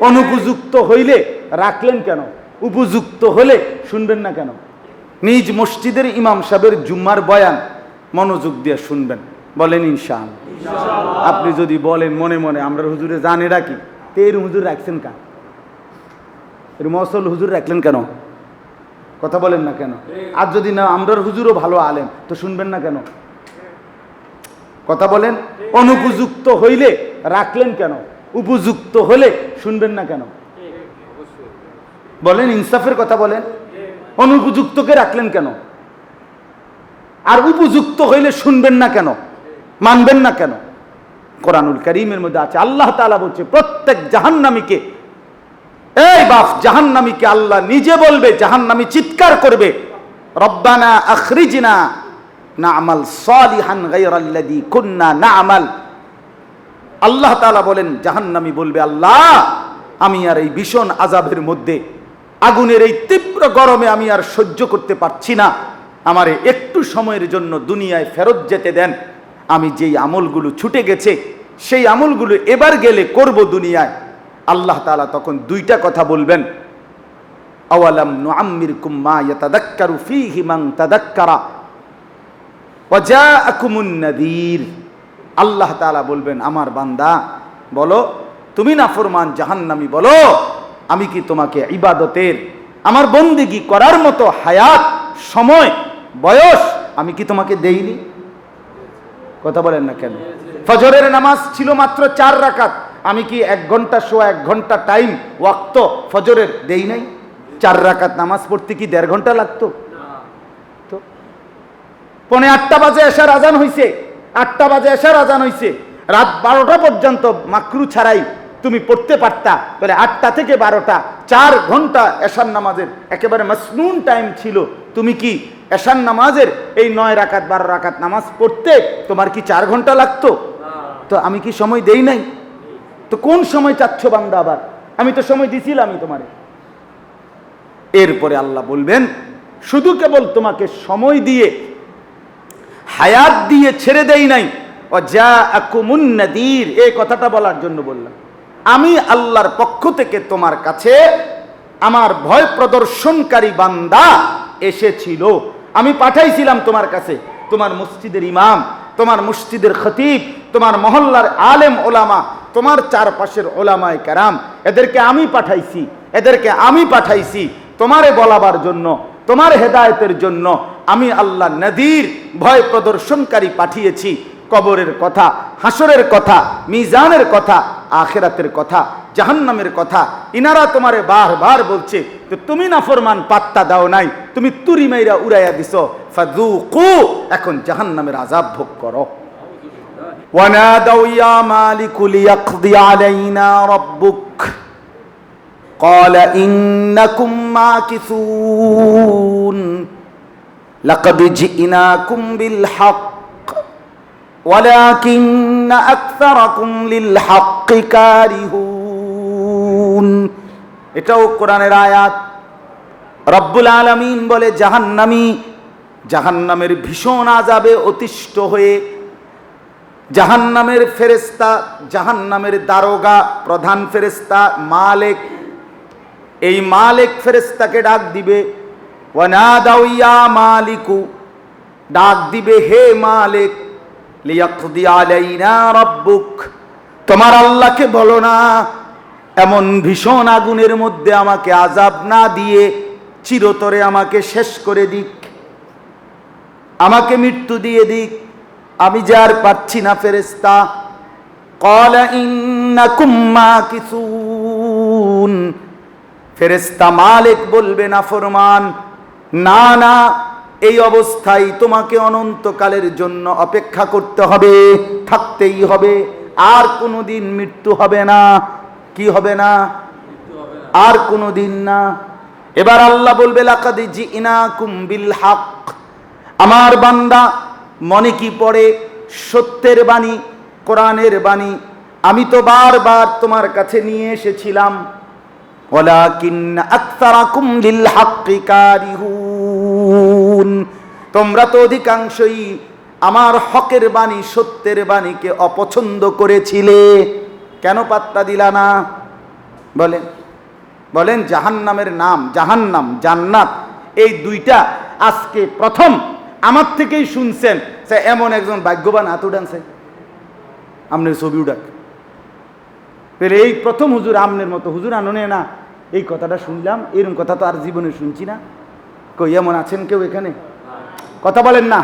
অনুপযুক্ত হইলে রাখলেন কেন? উপযুক্ত হলে শুনবেন না কেন? নিজ মসজিদের ইমাম সাহেবের জুম্মার বয়ান মনোযোগ দিয়ে শুনবেন। বলেন ইনশান আপনি যদি বলেন মনে মনে আমরা হুজুরে জানে রাখি তো এর হুজুর রাখছেন কেন এর মসল হুজুর রাখলেন কেন? কথা বলেন না কেন? আর যদি না আমরার হুজুরও ভালো আলেম তো শুনবেন না কেন? কথা বলেন অনুপযুক্ত হইলে রাখলেন কেন? উপযুক্ত হলে শুনবেন না কেন? বলেন, ইনসাফের কথা বলেন। অনুপযুক্তকে রাখলেন কেন? আর উপযুক্ত হইলে শুনবেন না কেন? মানবেন না কেন? কোরআনুল করিমের মধ্যে আছে, আল্লাহ তাআলা বলছে, প্রত্যেক জাহান্নামীকে, এই বাপ জাহান্নামীকে আল্লাহ নিজে বলবে, জাহান্নামী চিৎকার করবে, রব্বানা আখরিজিনা না আমাল সালিহান গায়রাল্লাযী কুন্না না আমাল আল্লাহ তাআলা বলেন, জাহান্নামী বলবে, আল্লাহ, আমি আর এই ভীষণ আজাবের মধ্যে, আগুনের এই তীব্র গরমে আমি আর সহ্য করতে পারছি না। আমারে একটু সময়ের জন্য দুনিয়ায় ফেরত যেতে দেন। আমি যেই আমলগুলো ছুটে গেছে, সেই আমলগুলো এবার গেলে করব দুনিয়ায়। আল্লাহ তালা তখন দুইটা কথা বলবেন। আওয়ালাম নুআম্মিরকুম মা ইয়াতাদাক্কারু ফীহি মান তাদাক্কারা আল্লাহ তাআলা বলবেন, আমার বান্দা, বলো, তুমি না ফরমান জাহান্নামী, বলো, আমি কি তোমাকে ইবাদতের, আমার বন্দিগি করার মতো হায়াত, সময়, বয়স, আমি কি তোমাকে দেইনি? কথা বলেন না কেন? ফজরের নামাজ ছিল মাত্র চার রাকাত, আমি কি এক ঘণ্টা শো এক ঘণ্টা টাইম, ওয়াক্ত ফজরের দেই নাই? চার রাকাত নামাজ পড়তে কি দেড় ঘণ্টা লাগতো? তো, পনে আটটা বাজে এসার আজান হইছে আটটা বাজে এসার আজান হইছে। রাত বারোটা পর্যন্ত মাকরু ছাড়াই তুমি পড়তে পারতা। তাহলে আটটা থেকে বারোটা, চার ঘণ্টা এশার নামাজের একেবারে মাসনুন টাইম ছিল। তুমি কি এশার নামাজের এই নয় রাকাত, বারো রাকাত নামাজ পড়তে তোমার কি চার ঘণ্টা লাগতো? তো আমি কি সময় দেই নাই? তো কোন সময় চাচ্ছ বান্দা আবার? আমি তো সময় দিছিলামই তোমারে। এরপরে আল্লাহ বলবেন, শুধু কেবল তোমাকে সময় দিয়ে হায়াত দিয়ে ছেড়ে দেই নাই। ও যা আকুমুন্নাদির এই কথাটা বলার জন্য বললাম। আমি আল্লাহর পক্ষ থেকে তোমার কাছে আমার ভয় প্রদর্শনকারী বান্দা এসেছিল। আমি পাঠাইছিলাম তোমার কাছে। তোমার মসজিদের ইমাম, তোমার মসজিদের খতিব, তোমার মহল্লার আলেম ওলামা, তোমার চারপাশের ওলামায় কারাম, এদেরকে আমি পাঠাইছি। এদেরকে আমি পাঠাইছি তোমারে বলাবার জন্য, তোমার হেদায়তের জন্য। আমি আল্লাহ নদীর ভয় প্রদর্শনকারী পাঠিয়েছি কবরের কথা হাসরের কথা মিজানের কথা আখেরাতের কথা জাহান্নামের কথা ইনারা তোমারে বারবার বলছে তো তুমি না ফরমান পাত্তা দাও নাই তুমি তুরি মাইরা উড়াইয়া দিছ ফাদুকু এখন জাহান্নামের আজাব ভোগ করো ونادوا يا مالك ليقضي علينا ربك قال إنكم ماكثون لقد جئناكم بالحق ولكن أكثركم للحق كارهون এটাও কোরআনের আয়াত রব্বুল আলামিন বলে জাহান্নামী জাহান্নামের ভীষণ আজাবে অতিষ্ঠ হয়ে জাহান্নামের ফেরেস্তা জাহান্নামের দারোগা প্রধান ফেরেস্তা মালেক এই মালিক ফেরেস্তাকে ডাক দিবে ওয়ানাদাউয়া মালিকু, ডাক দিবে, হে মালিক, লিয়াকদি আলাইনা রব্বুক। তোমার আল্লাহকে বলো না, এমন ভীষণ আগুনের মধ্যে আমাকে আজাব না দিয়ে চিরতরে আমাকে শেষ করে দিক। আমাকে মৃত্যু দিয়ে দিক। আমি যে আর পাচ্ছি না ফেরেস্তা কলা ইন্না কুম্মা কিছু ফেরেস্তা মালিক বলবে, না ফরমান না না, এই অবস্থায় তোমাকে অনন্তকালের জন্য অপেক্ষা করতে হবে, থাকতেই হবে, আর কোনোদিন মৃত্যু হবে না। কি হবে না? আর কোনোদিন না। এবার আল্লাহ বলবে, লাকাদি জিনাকুম বিল হক আমার বান্দা, মনে কি পড়ে? সত্যের বাণী, কোরআনের বাণী। আমি তো বারবার তোমার কাছে নিয়ে এসেছিলাম। লিল হাক্কি কারিহুন। তোমরা তো অধিকাংশই আমার হকের বাণী, সত্যের বাণীকে অপছন্দ করেছিলে। কেন পাত্তা দিলা না? বলেন। বলেন, জাহান্নামের নাম, জাহান্নাম, জান্নাত, এই দুইটা আজকে প্রথম আমার থেকেই শুনছেন। সে এমন একজন ভাগ্যবান হাত উঠানছে। আমনের ছবি উঠাক। পেলে এই প্রথম হুজুর আমনের মতো। হুজুর আননে না। এই কথাটা শুনলাম এরকম কথা তো আর জীবনে শুনছি না। কই এমন আছেন কেউ এখানে? কথা বলেন না।